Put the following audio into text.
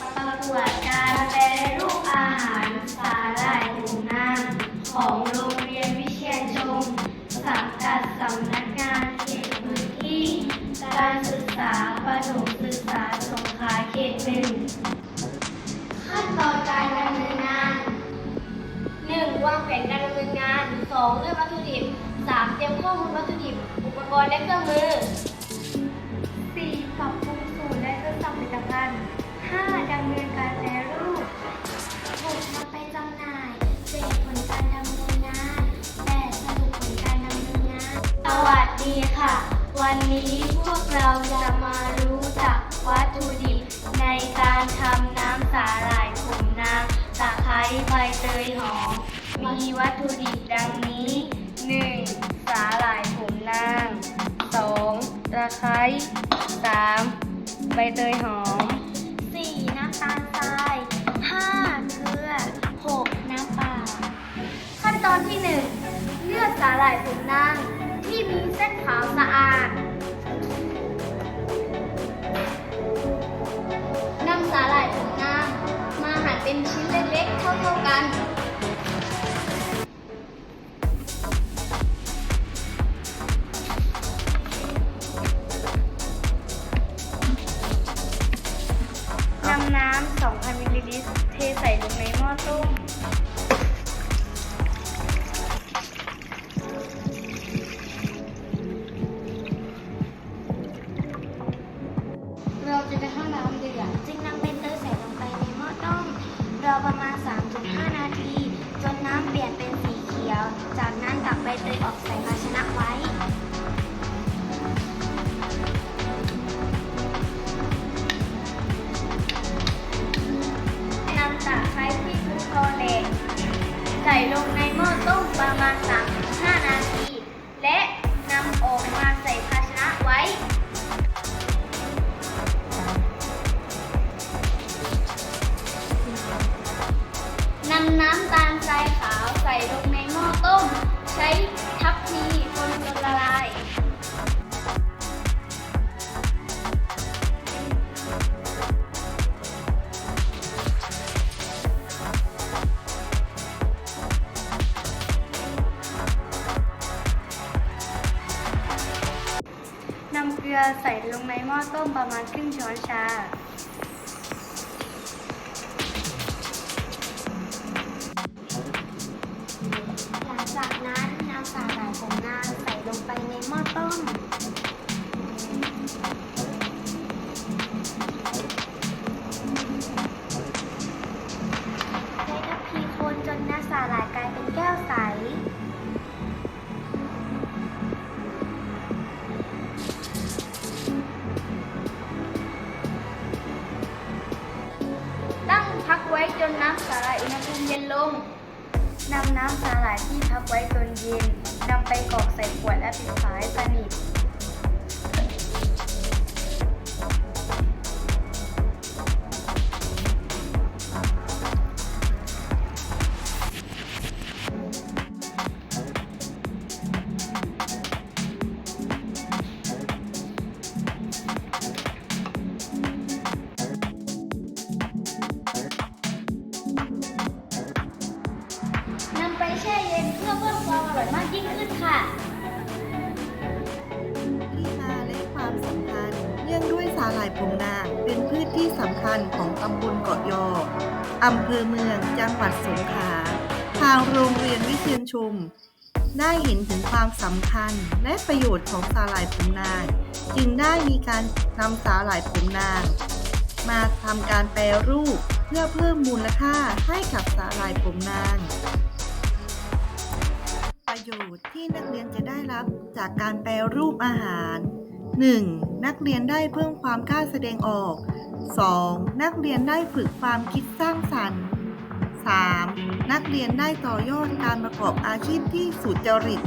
ประกวดการแปรรูปอาหารสาหร่ายถุงน้ำของโรงเรียนวิเชียรชม สังกัดสำนักงานเขตพื้นที่ การศึกษาประถมศึกษาสงขลาเขตหนึ่งขั้นตอนการดำเนินงานหนึ่งวางแผนการดำเนินงานสองเลือกวัตถุดิบสามเตรียมข้อมูลวัตถุดิบ อุปกรณ์และเครื่องมือ วันนี้พวกเราจะมารู้จักวัตถุดิบในการทำน้ำสาหร่ายผงนางตะไคร้ใบเตยหอม มีวัตถุดิบดังนี้ 1. สาหร่ายผงนาง 2. ตะไคร้ 3. ใบเตยหอม 4. น้ำตาลทราย 5. เกลือ 6. น้ำเปล่า ขั้นตอนที่ 1 เลือกสาหร่ายผงนางที่มีเส้นขาวสะ น้ำ 2,000มิลลิลิตร เทใส่ลงในหม้อต้ม ลงในหม้อต้มประมาณ 3-5 นาที และนำออกมาใส่ภาชนะไว้ นำน้ำตาลทรายขาวใส่ลงในหม้อต้ม ใช้ นำเกลือใส่ลงในหม้อต้มประมาณครึ่งช้อนชา นำน้ำสาหร่ายที่พักไว้จนเย็นนำไปกรอกใส่ขวดและปิดฝาให้สนิท ร่อยมากยิ่งขึ้นค่ะ ที่มาและความสำคัญเนื่องด้วยสาหร่ายพงนางเป็นพืชที่สำคัญของตำบลเกาะยออำเภอเมืองจังหวัดสงขลาทางโรงเรียนวิเชียนชุม ได้เห็นถึงความสำคัญและประโยชน์ของสาหร่ายผงนาง จึงได้มีการนำสาหร่ายผงนาง มาทำการแปรรูปเพื่อเพิ่มมูลค่าให้กับสาหร่ายผงนาง ประโยชน์ที่นักเรียนจะได้รับจากการแปรรูปอาหาร 1. นักเรียนได้เพิ่มความกล้าแสดงออก 2. นักเรียนได้ฝึกความคิดสร้างสรรค์ 3. นักเรียนได้ต่อยอดการประกอบอาชีพที่สุจริต